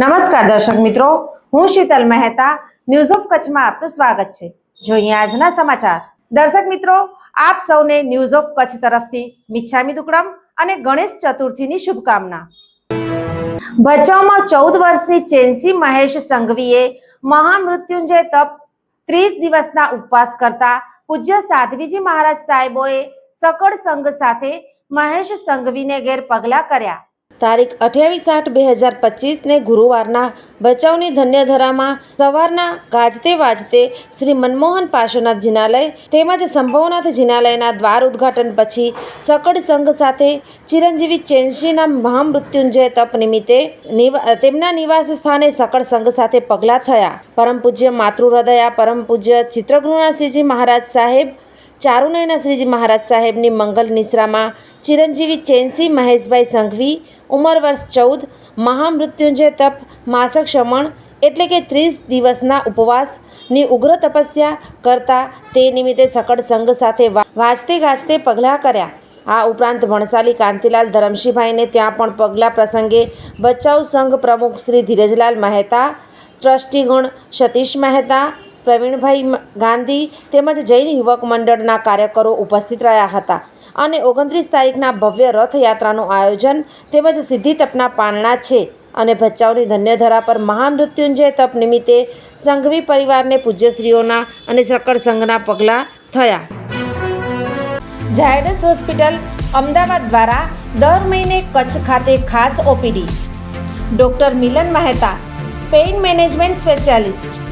નમસ્કાર દર્શક મિત્રો, હું શીતલ મહેતા ન્યૂઝ ઓફ કચ્છમાં આપનું સ્વાગત છે. જોઈએ આજના સમાચાર. દર્શક મિત્રો, આપ સૌને ન્યૂઝ ઓફ કચ્છ તરફથી મિચ્છામી દુકડમ અને ગણેશ ચતુર્થીની શુભકામના. ભચાઉમાં ચૌદ વર્ષની ચેન્સી મહેશ સંઘવીએ મહામૃત્યુંજય તપ ત્રીસ દિવસના ઉપવાસ કરતા પૂજ્ય સાધ્વીજી મહારાજ સાહેબોએ સકળ સંઘ સાથે મહેશ સંઘવીને ઘેર પગલા કર્યા. તારીખ અઠ્યાવીસ આઠ બે હજાર પચીસને ગુરુવારના ભચાઉની ધન્યધરામાં સવારના ગાજતે વાજતે શ્રી મનમોહન પાર્શ્વનાથ જિનાલય તેમજ સંભવનાથ જિનાલયના દ્વાર ઉદ્ઘાટન પછી સકળ સંઘ સાથે ચિરંજીવી ચેન્સીના મહામૃત્યુંજય તપ નિમિત્તે તેમના નિવાસ સ્થાને સકળ સંઘ સાથે પગલાં થયા. પરમ પૂજ્ય માતૃહૃદયા, પરમ પૂજ્ય ચિત્રગૃહનાથજી મહારાજ સાહેબ ચારુનયના શ્રીજી મહારાજ સાહેબની મંગલ નિશ્રામાં ચિરંજીવી ચેન્સી મહેશભાઈ સંઘવી, ઉંમર વર્ષ ચૌદ, મહામૃત્યુંજય તપ, માસક શમણ એટલે કે ત્રીસ દિવસના ઉપવાસની ઉગ્ર તપસ્યા કરતા તે નિમિત્તે સકળ સંઘ સાથે વાંચતે ગાજતે પગલાં કર્યા. આ ઉપરાંત ભણસાલી કાંતિલાલ ધરમશીભાઈને ત્યાં પણ પગલાં પ્રસંગે બચાવ સંઘ પ્રમુખ શ્રી ધીરજલાલ મહેતા, ટ્રસ્ટીગણ સતીશ મહેતા પ્રવીણભાઈ ગાંધી તેમજ જૈન યુવક મંડળના કાર્યકરો ઉપસ્થિત રહ્યા હતા અને ઓગણત્રીસ તારીખના ભવ્ય રથયાત્રાનું આયોજન તેમજ સિદ્ધિ તપના પારણા છે અને ભચાઉની ધન્યધરા પર મહામૃત્યુંજય તપ નિમિત્તે સંઘવી પરિવારને પૂજ્યશ્રીઓના અને સકળ સંઘના પગલાં થયા. ઝાયડસ હોસ્પિટલ અમદાવાદ દ્વારા દર મહિને કચ્છ ખાતે ખાસ OPD. Doctor Milan Mehta, pain management specialist.